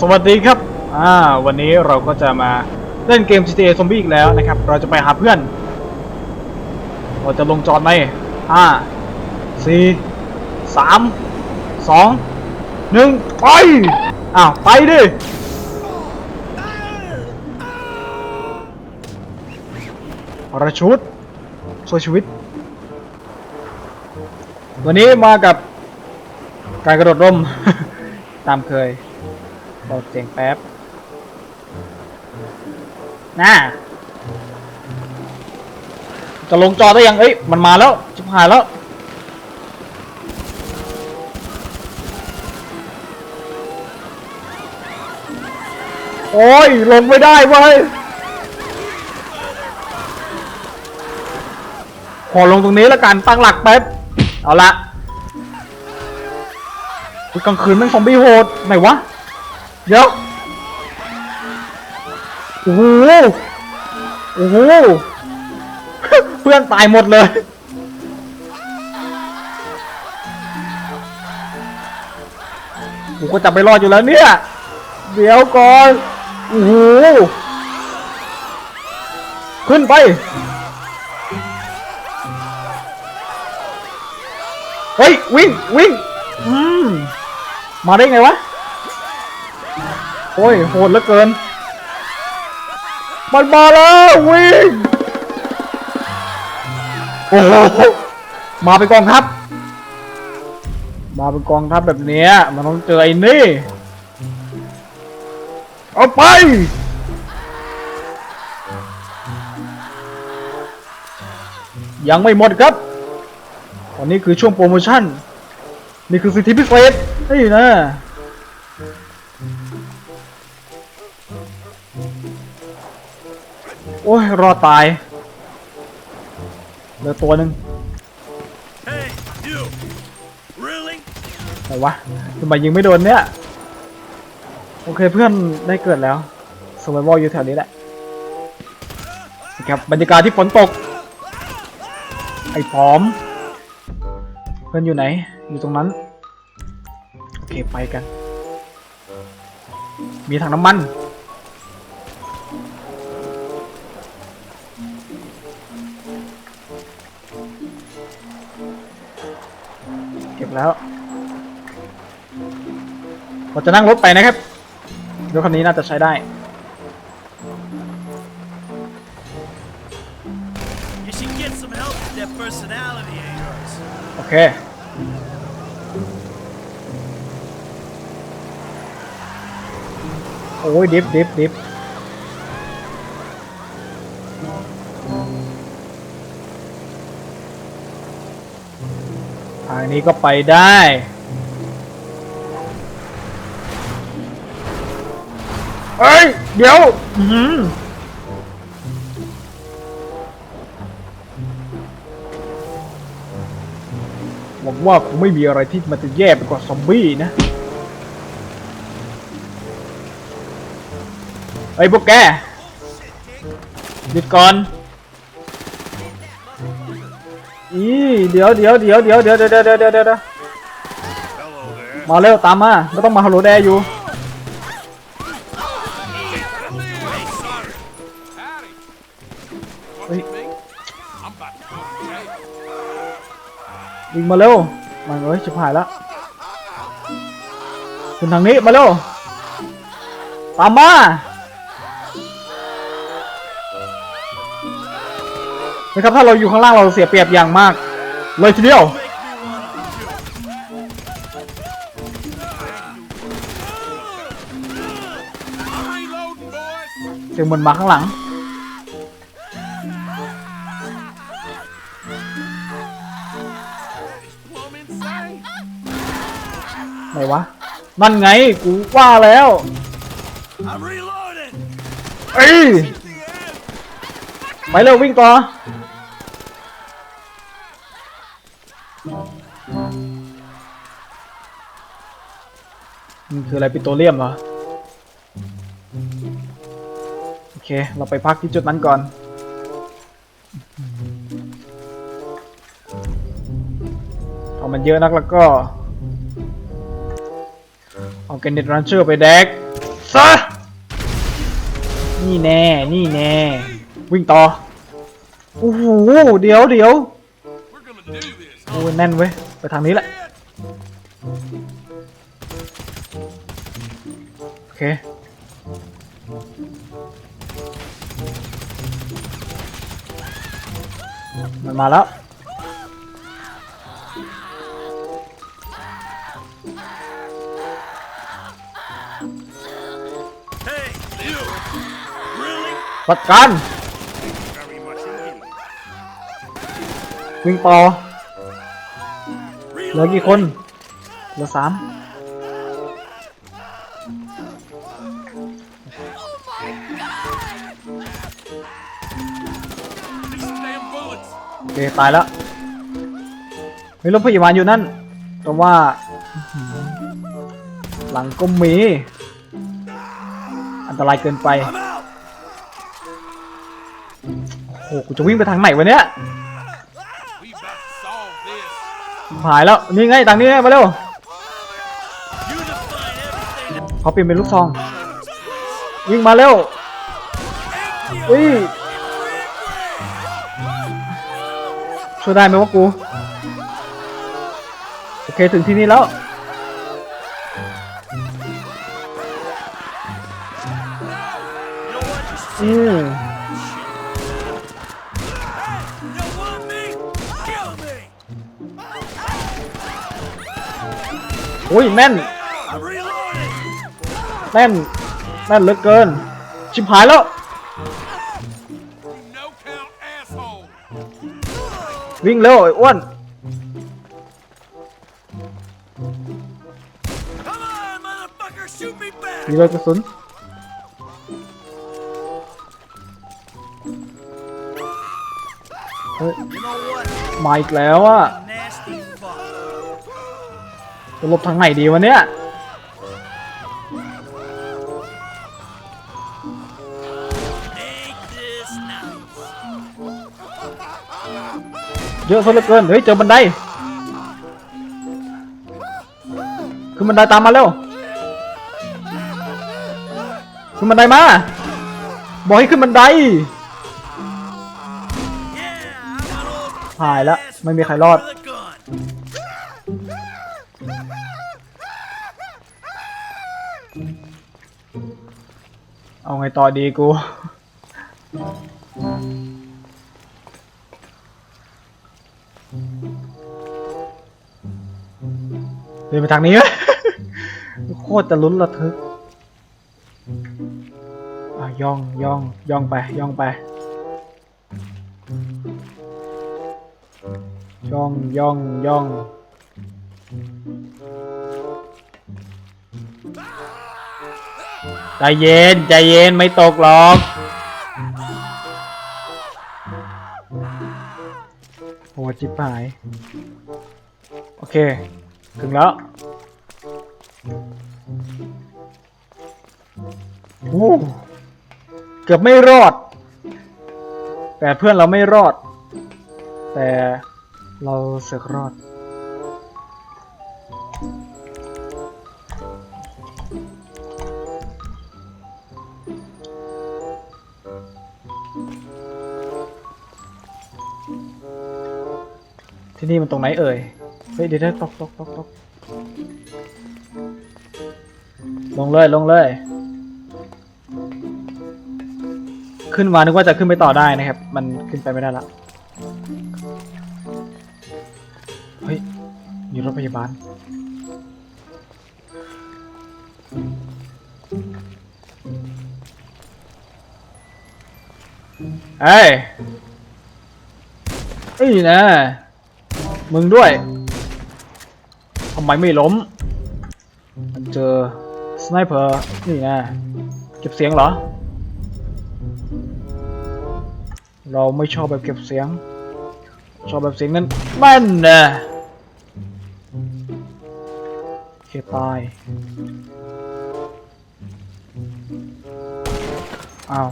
สวัสดีครับ อ่า วันนี้เราก็จะมาเล่นเกม GTA Zombie อีกแล้วนะครับ เราจะไปหาเพื่อน เราจะลงจอดไหมห้าสี่สามสองหนึ่งไป อ้าว ไปดิพระชุดช่วยชีวิต วันนี้มากับการกระโดดร่ม ตามเคย เบาเสียงแป๊บน่าจะลงจอได้ยัง เอ้ย มันมาแล้วจิบหายแล้ว โอ้ย ลงไม่ได้เว้ยขอลงตรงนี้แล้วกัน ตั้งหลักแป๊บ เอาละกลางคืนม่งซอมบี้โหด ไหนวะ เดี๋ยวโอ้โหโอ้โหเพื่อนตายหมดเลย กูก็จะไปรอดอยู่แล้วเนี่ย เดี๋ยวก่อน โอ้โห ขึ้นไป เฮ้ย วิ่ง วิ่ง อืม มาได้ไงวะ โอ้ยโหดเหลือเกิน มันมาแล้ววิ่งโอ้โหมาเป็นกองทัพมาเป็นกองทัพแบบเนี้ยมันต้องเจอไอ้นี่เอาไปยังไม่หมดครับ ตอนนี้คือช่วงโปรโมชั่น นี่คือสิทธิพิเศษนี่นะ โอ้ย รอดตายเหลือตัวหนึ่ง Hey, you! Really? ไหนวะทำไมยิงไม่โดนเนี่ย โอเคเพื่อนได้เกิดแล้วสมัยวอลอยู่แถวนี้แหละนะครับบรรยากาศที่ฝนตก ไอ้พร้อม เพื่อนอยู่ไหน อยู่ตรงนั้น โอเคไปกัน มีถังน้ำมัน แล้ว เราจะนั่งรถไปนะครับรถคันนี้น่าจะใช้ได้ You should get some help with that personality of yours. โอเค โอ้ยดิฟดิฟดิฟางนี้ก็ไปได้ เอ้ย เดี๋ยว อือหือหวังว่าคงไม่มีอะไรที่มันจะแย่ไปกว่าซอมบี้นะ ไอ้ยพวกแกหยุดก่อน อีเดี๋ยวเดี๋ยวเดี๋ยวเดี๋ยวเดี๋ยวเดี๋ยวเดี๋ยวเดี๋ยวเดี๋ยวมาเร็วตามมาไม่ต้องมาฮัลโหลแดอยู่วิ่งมาเร็วมันเอ้ยชิบหายแล้วขึ้นทางนี้มาเร็วตามมา นะครับถ้าเราอยู่ข้างล่างเราเสียเปรียบอย่างมากเลยทีเดียวเสียงเหมือนมาข้างหลัง ไหนวะ นั่นไง กูว่าแล้วเอ้ยไปเร็ววิ่งต่อ มันคืออะไรปิโตรเลียมเหรอ โอเค เราไปพักที่จุดนั้นก่อนพอมันเยอะนักแล้วก็ เอาเอาเกนเน็ตรันเชอร์ไปแดกซะ นี่แน่ นี่แน่ วิ่งต่อ โอ้โห เดี๋ยวเดี๋ยวโอ้ยแน่นเว้ย ไปทางนี้แหละ มันมาแล้ว ปัดกันวิ่งต่อเหลือกี่คนเหลือสาม เคตายแล้วมีรถพยาบาลอยู่นั่นแต่ว่า หลังก็มี อันตรายเกินไปโอ้โหกูจะวิ่งไปทางไหนวะเนี่ยหายแล้ว นี่ไงทางนี้ไงมาเร็วเขาเปลี่ยนเป็นลูกซอง วิ่งมาเร็วอุ้ย ช่วยได้ไหมวะกู โอเคถึงที่นี่แล้ว อืมอุ้ยแม่น แม่น แม่นเหลือเกิน ชิบหายแล้ว วิ่งเร็วไอ้อ้วน Come on, motherfucker! Shoot me back! มีเลยกระสุนเฮ้ย You know what? มาอีกแล้วอะ Nasty fuck. จะหลบทางไหนดีวะเนี่ย เยอะซะเหลือเกิน เฮ้ย เจอบันไดขึ้นบันไดตามมาเร็วขึ้นบันไดมา บอกให้ขึ้นบันไดหายแล้วไม่มีใครรอด เอาไงต่อดีกู ดินไปทางนี้ โคตรจะลุ้นระทึกอะย่องย่องย่องไปย่องไปย่องย่องย่องใจเย็นใจเย็นไม่ตกหรอกโหจิบหาย โอเค ถึงแล้วโอ้เกือบไม่รอด แต่เพื่อนเราไม่รอด แต่เราเสือกรอด ที่นี่มันตรงไหนเอ่ย เฮ้ยเดี๋ยวเดี๋ยวตกตกตกตกลงเลยลงเลย ขึ้นมานึกว่าจะขึ้นไปต่อได้นะครับ มันขึ้นไปไม่ได้ละเฮ้ยมีรถพยาบาลเอ้ยเอ้ยนะ มึงด้วย ทำไมไม่ล้มมันเจอสไนเปอร์นี่นะเก็บเสียงเหรอ เราไม่ชอบแบบเก็บเสียง ชอบแบบเสียงนั้นแม่นนะโอเคตายอ้าว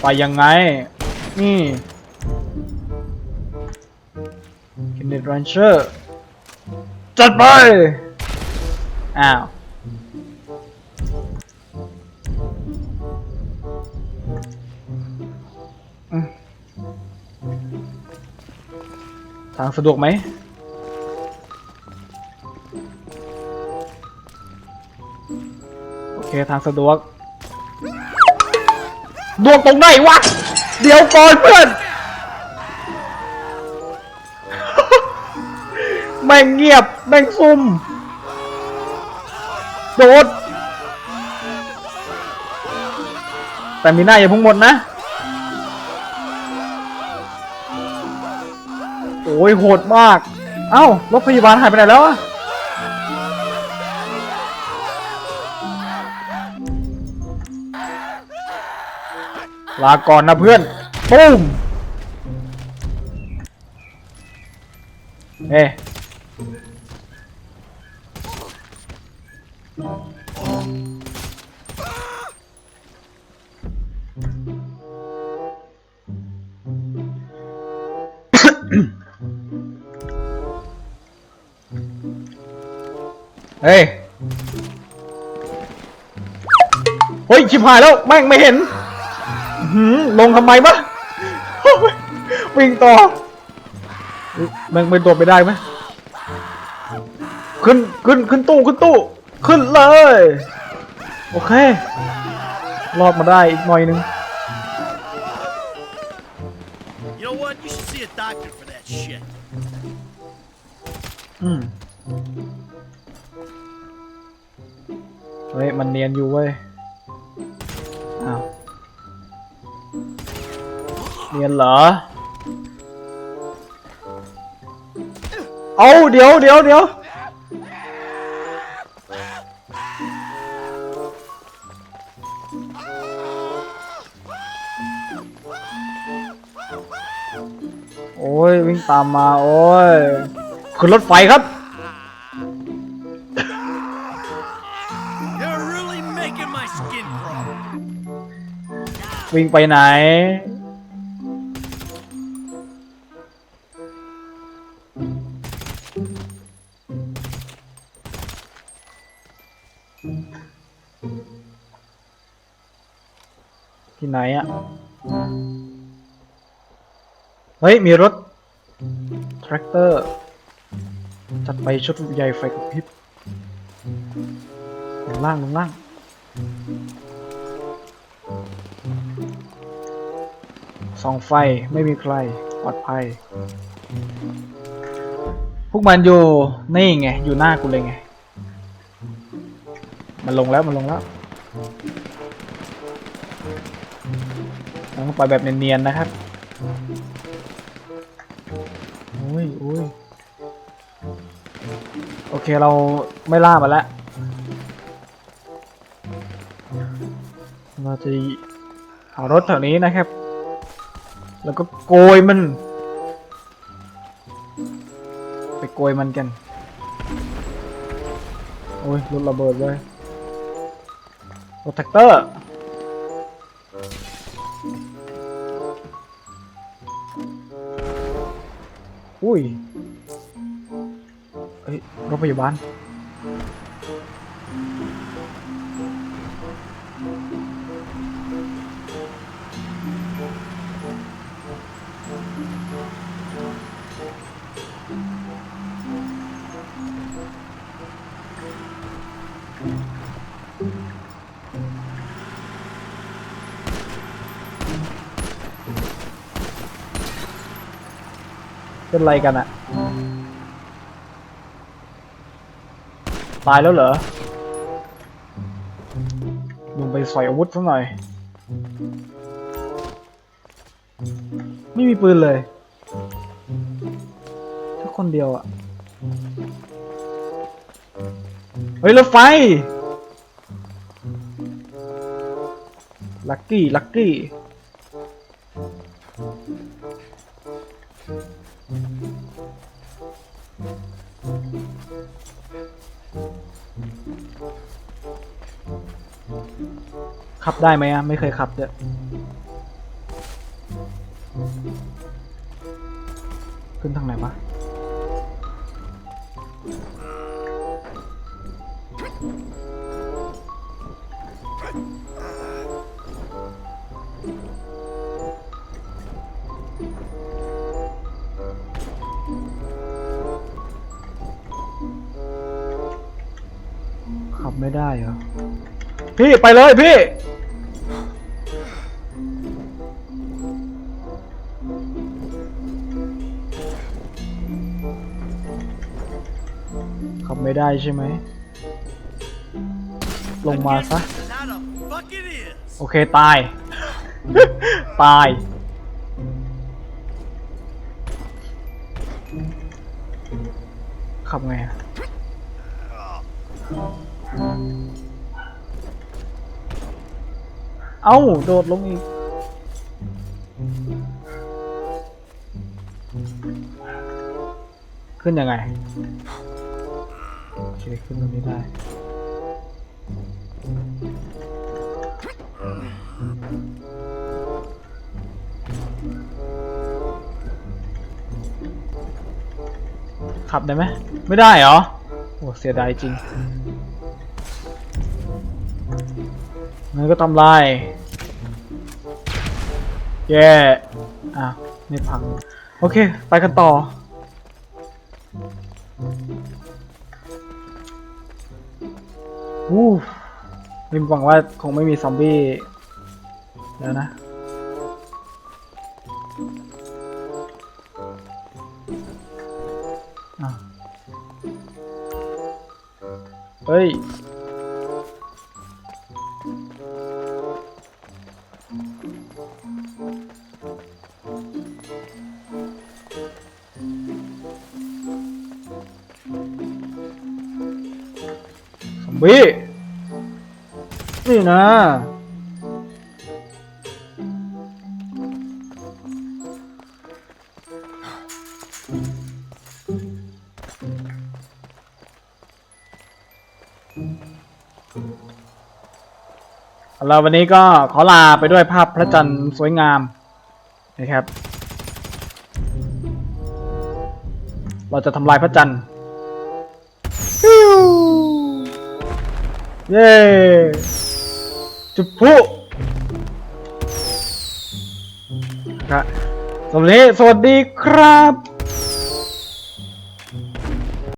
ไปยังไง นี่คินเดรันเชอร์ จัดไป อ้าว ทางสะดวกไหม โอเค ทางสะดวก ดวงตรงไหนวะ เดี๋ยวก่อนเพื่อนไม่เงียบ แม่งซุ่ม โดด แต่มีหน้าอย่าพุ่งหมดนะ โอ้ยโหดมาก เอ้ารถพยาบาลหายไปไหนแล้วอะลาก่อนนะเพื่อนปุ้มเอ้ เฮ้ย เฮ้ย ชิบหายแล้ว แม่งไม่เห็นหือลงทำไมวะวิ่งต่อ แม่งไม่ตัวไปได้ไหมขึ้น ขึ้น ขึ้นตู้ ขึ้นตู้ ขึ้นเลย โอเค รอดมาได้อีกหน่อยนึง You know what? You should see a doctor for that shit. อืมเฮ้ย มันเนียนอยู่เว้ย อ้าว เนียนเหรอ เอาเดี๋ยวเดี๋ยวเดี๋ยว ตามมาโอ้ยขึ้นรถไฟครับ You're really making my skin crawl. วิ่งไปไหน ที่ไหนอะเฮ้ย มีรถ แทรกเตอร์ จัดไปชุดใหญ่ไฟกระพริบลงล่างลงล่างส่องไฟไม่มีใครปลอดภัย พวกมันอยู่นี่ไง อยู่หน้ากูเลยไง มันลงแล้วมันลงแล้วต้องไปแบบเนียนๆนะครับ อ้ยโอ้ยโอเคเราไม่ล่ามันแล้ว เราจะเอารถแถวนี้นะครับ แล้วก็โกยมัน ไปโกยมันกัน โอ้ยรถระเบิดเลยรถแท็กเตอร์ ยเฮ้ยรถพยาบาล เป็นไรกันอะตายแล้วเหรอลงไปใส่อาวุธสักหน่อย ไม่มีปืนเลยแค่คนเดียวอะเฮ้ยรถไฟ ลักกี้ ลักกี้ ขับได้ไหมอะไม่เคยขับเลยขึ้นทางไหนวะขับไม่ได้เหรอ พี่ไปเลยพี่ ใช่ไหม ลงมาซะ How the fuck it is? โอเค ตาย ตาย ขับไงอะเอ้า โดดลงอีกขึ้นยังไง โอเคขึ้นตรงนี้ได้ขับได้ไหมไม่ได้เหรอ โอ้เสียดายจริงงั้นก็ทำลายแย่อะไม่พัง โอเค ไปกันต่อ วู้มิมหวังว่าคงไม่มีซอมบี้แล้วนะ เฮ้ย ซอมบี้ เราวันนี้ก็ขอลาไปด้วยภาพพระจันทร์สวยงามนะครับ เราจะทำลายพระจันทร์เย้ จุดพลุครับวัสดีสวัสดีครับ